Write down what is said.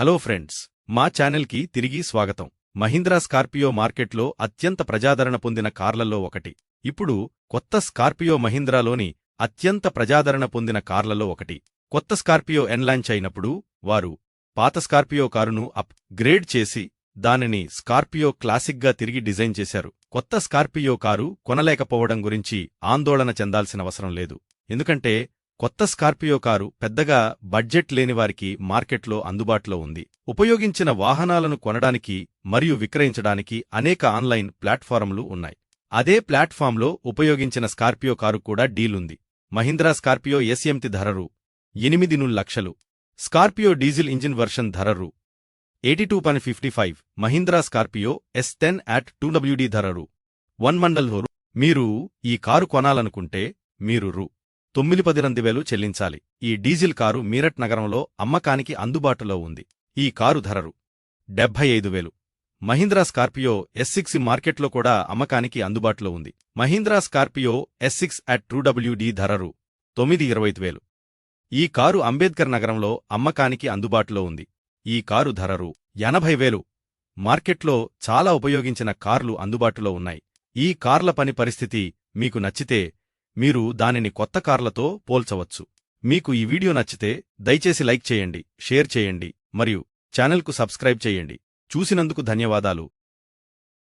Hello friends మా ఛానల్కి తిరిగి స్వాగతం. మహీంద్రా స్కార్పియో మార్కెట్లో అత్యంత ప్రజాదరణ పొందిన కార్లలో ఒకటి. ఇప్పుడు కొత్త స్కార్పియో మహీంద్రాలోని అత్యంత ప్రజాదరణ పొందిన కార్లలో ఒకటి. కొత్త స్కార్పియో ఎన్లాంచ్ అయినప్పుడు వారు పాత స్కార్పియో కారును అప్ గ్రేడ్ చేసి దానిని స్కార్పియో క్లాసిక్గా తిరిగి డిజైన్ చేశారు. కొత్త స్కార్పియో కారు కొనలేకపోవడం గురించి ఆందోళన చెందాల్సిన అవసరం లేదు. ఎందుకంటే కొత్త స్కార్పియో కారు పెద్దగా బడ్జెట్ లేనివారికి మార్కెట్లో అందుబాటులో ఉంది. ఉపయోగించిన వాహనాలను కొనడానికి మరియు విక్రయించడానికి అనేక ఆన్లైన్ ప్లాట్ఫారంలు ఉన్నాయి. అదే ప్లాట్ఫామ్లో ఉపయోగించిన స్కార్పియో కారు కూడా డీలుంది. మహీంద్రా స్కార్పియో ఎస్ఎంతి ధరరు ఎనిమిది లక్షలు. Scorpio diesel engine version ధరరు eighty two point fifty five. Mahindra Scorpio S ten at two WD ధరరు one మండల్ హోరు మీరు ఈ కారు కొనాలనుకుంటే మీరు రూ. తొమ్మిది పదిరంది వేలు చెల్లించాలి. ఈ డీజిల్ కారు మీరట్ నగరంలో అమ్మకానికి అందుబాటులో ఉంది. ఈ కారు ధరరు డెబ్బై ఐదు వేలు. మహీంద్రా స్కార్పియో ఎస్ సిక్స్ మార్కెట్లో కూడా అమ్మకానికి అందుబాటులో ఉంది. Mahindra Scorpio S six at two WD ధరరు తొమ్మిది ఇరవై వేలు. ఈ కారు అంబేద్కర్ నగరంలో అమ్మకానికి అందుబాటులో ఉంది. ఈ కారు ధరరు ఎనభై వేలు. మార్కెట్లో చాలా ఉపయోగించిన కార్లు అందుబాటులో ఉన్నాయి. ఈ కార్ల పని పరిస్థితి మీకు నచ్చితే మీరు దానిని కొత్త కార్లతో పోల్చవచ్చు. మీకు ఈ వీడియో నచ్చితే దయచేసి లైక్ చేయండి షేర్ చేయండి మరియు ఛానల్కు సబ్స్క్రైబ్ చేయండి. చూసినందుకు ధన్యవాదాలు.